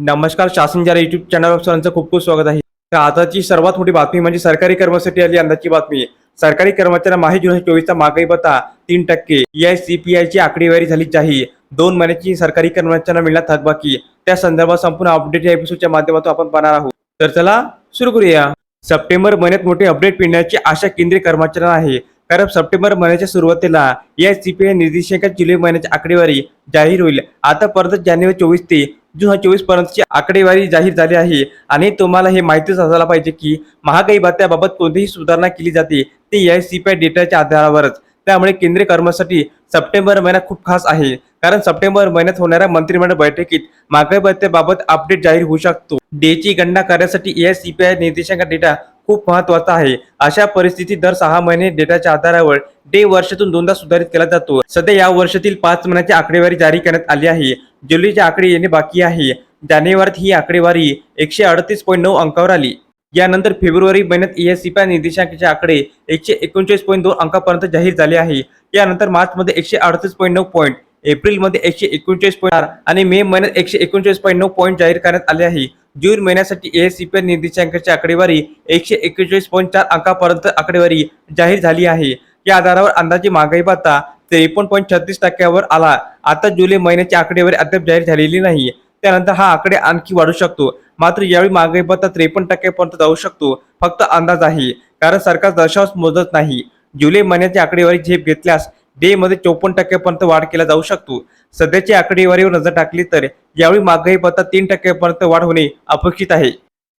नमस्कार शासन जरा युट्यूब चॅनलवर सर्वांचं खूप खूप स्वागत आहे. तर आताची सर्वात मोठी बातमी म्हणजे सरकारी कर्मचारी आली अंदाजची बातमी. सरकारी कर्मचाऱ्यांना माही हजार चोवीसचा महागाई भत्ता तीन टक्के. या सीपीआयची आकडेवारी झाली जाहीर दोन महिन्याची सरकारी कर्मचाऱ्यांना मिळणार थकबाकी. त्या संदर्भात संपूर्ण अपडेट या एपिसोडच्या माध्यमातून आपण पाहणार आहोत. तर चला सुरू करूया. सप्टेंबर महिन्यात मोठे अपडेट मिळण्याची आशा केंद्रीय कर्मचाऱ्यांना आहे. कारण सप्टेंबर महिन्याच्या सुरुवातीला या सीपीआय निर्देशांका जुलै महिन्याची आकडेवारी जाहीर होईल. आता परत जानेवारी चोवीस ते जून चोवीस पर्यंतची आकडेवारी जाहीर झाली आहे. आणि तुम्हाला हे माहितीच असायला पाहिजे की महागाई भत्त्याबाबत कोणतीही सुधारणा केली जाते ते या सीपीआय डेटाच्या आधारावरच. त्यामुळे केंद्रीय कर्मचारी सप्टेंबर महिना खूप खास आहे. कारण सप्टेंबर महिन्यात होणाऱ्या मंत्रिमंडळ बैठकीत महागाई भत्त्याबाबत अपडेट जाहीर होऊ शकतो. डेची गणना करण्यासाठी या सीपीआय निर्देशांक डेटा खूप महत्त्वाचा आहे. अशा परिस्थितीत दर सहा महिने डेटाच्या आधारावर डे वर्षातून दोनदा सुधारित केला जातो. सध्या या वर्षातील पाच महिन्याची आकडेवारी जारी करण्यात आली आहे. जुलैची आकडे येणे बाकी आहे. जानेवारीत ही आकडेवारी एकशे अडतीस पॉईंट नऊ अंकावर आली. यानंतर फेब्रुवारी महिन्यात ईएससीपी निर्देशांकाचे आकडे एकशे एकोणचाळीस पॉईंट दोन अंकापर्यंत जाहीर झाले आहे. यानंतर मार्चमध्ये एकशे अडतीस पॉईंट नऊ पॉईंट एप्रिलमध्ये एकशे एकोणचाळीस पॉईंट आणि मे महिन्यात एकशे एकोणचाळीस पॉईंट नऊ पॉईंट जाहीर करण्यात आले आहे. जून महिन्यासाठी एएससीपी निर्देशांकाची आकडेवारी एकशे एकेचाळीस पॉईंट चार अंकापर्यंत आकडेवारी जाहीर झाली आहे. या आधारावर अंदाजे महागाई भत्ता त्रेपन्न पॉईंट छत्तीस टक्क्यावर आला. आता जुलै महिन्याची आकडेवारी अद्याप जाहीर झालेली नाही. त्यानंतर हा आकडे आणखी वाढू शकतो. मात्र यावेळी महागाई भत्ता त्रेपन्न टक्क्यापर्यंत जाऊ शकतो. फक्त अंदाज आहे. कारण सरकार दशांश मोजत नाही. जुलै महिन्याची आकडेवारी झेप घेतल्यास डे मध्ये चोपन्न टक्क्यापर्यंत वाढ केला जाऊ शकतो. सध्याची आकडेवारीवर नजर टाकली तर यावेळी महागाई भत्ता तीन टक्क्यापर्यंत वाढ होणे अपेक्षित आहे.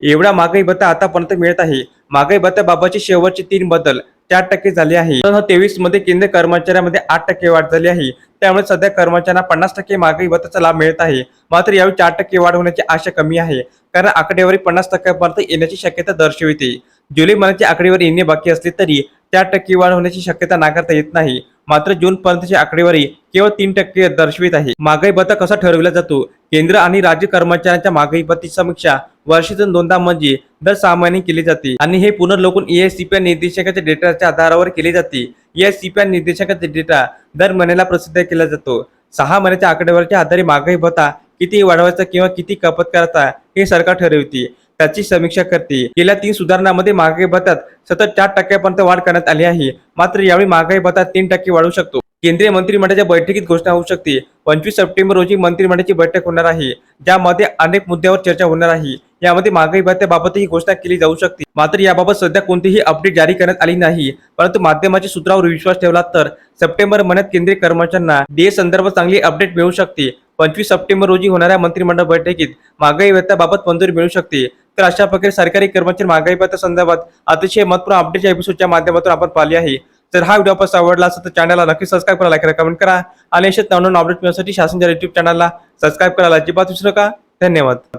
एवढा महागाई भत्ता आतापर्यंत मिळत आहे. महागाई भत्त्याबाबतचे शेवटचे तीन बदल चार टक्के झाले आहे. दोन हजार तेवीसमध्ये केंद्र कर्मचाऱ्यांमध्ये आठ टक्के वाढ झाली आहे. त्यामुळे सध्या कर्मचाऱ्यांना पन्नास टक्के महागाई भत्त्याचा लाभ मिळत आहे. मात्र यावेळी चार टक्के वाढ होण्याची आशा कमी आहे. कारण आकडेवारी पन्नास टक्क्यापर्यंत येण्याची शक्यता दर्शविते. जुलै महिन्याची आकडेवारी येणे बाकी असली तरी चार टक्के वाढ होण्याची शक्यता नाकारता येत नाही. मात्र जून पर्यंतची आकडेवारी केवळ तीन टक्के दर्शवित आहे. महागाई भत्ता कसा ठरविला जातो? केंद्र आणि राज्य कर्मचाऱ्यांच्या महागाई भत्ती समीक्षा वर्षातून दोनदा म्हणजे दर सहा महिने केली जाते आणि हे पुनर्लोकन ईएससीपीआय निर्देशकाच्या डेटाच्या आधारावर केले जाते. ईएससीपीआय निर्देशकाचा डेटा दर महिन्याला प्रसिद्ध केला जातो. सहा महिन्याच्या आकडेवारीच्या आधारे महागाई भत्ता किती वाढवायचा किंवा किती कपात करायचा हे सरकार ठरविते. त्याची समीक्षा करते. गेल्या तीन सुधारणांमध्ये महागाई भत्त्यात सतत चार टक्क्यापर्यंत वाढ करण्यात आली आहे. मात्र यावेळी महागाई भत्ता तीन टक्के वाढू शकतो. केंद्रीय मंत्रिमंडळाच्या बैठकीत घोषणा होऊ शकते. पंचवीस सप्टेंबर रोजी मंत्रिमंडळाची बैठक होणार आहे. ज्यामध्ये अनेक मुद्द्यावर चर्चा होणार आहे. यामध्ये महागाई भत्त्याबाबतही घोषणा केली जाऊ शकते. मात्र याबाबत सध्या कोणतीही अपडेट जारी करण्यात आली नाही. परंतु माध्यमाच्या सूत्रावर विश्वास ठेवला तर सप्टेंबर महिन्यात केंद्रीय कर्मचाऱ्यांना डीए संदर्भात चांगली अपडेट मिळू शकते. पंचवीस सप्टेंबर रोजी होणाऱ्या मंत्रिमंडळ बैठकीत महागाई भत्त्याबाबत मंजुरी मिळू शकते. तर अशा प्रकारे सरकारी कर्मचारी महागाई भत्ता संदर्भात अतिशय महत्त्वपूर्ण अपडेटच्या एपिसोडच्या माध्यमातून आपण पाहिले आहे. जर हा व्हिडिओ आपण आवडला असेल तर चॅनलला नक्की सबस्क्राईब करा लाईक करा कमेंट करा आणि अशाच नवनवीन अपडेट मिळण्यासाठी शासनच्या युट्यूब चॅनलला सबस्क्राईब करायला अजिबात विसरू नका. धन्यवाद.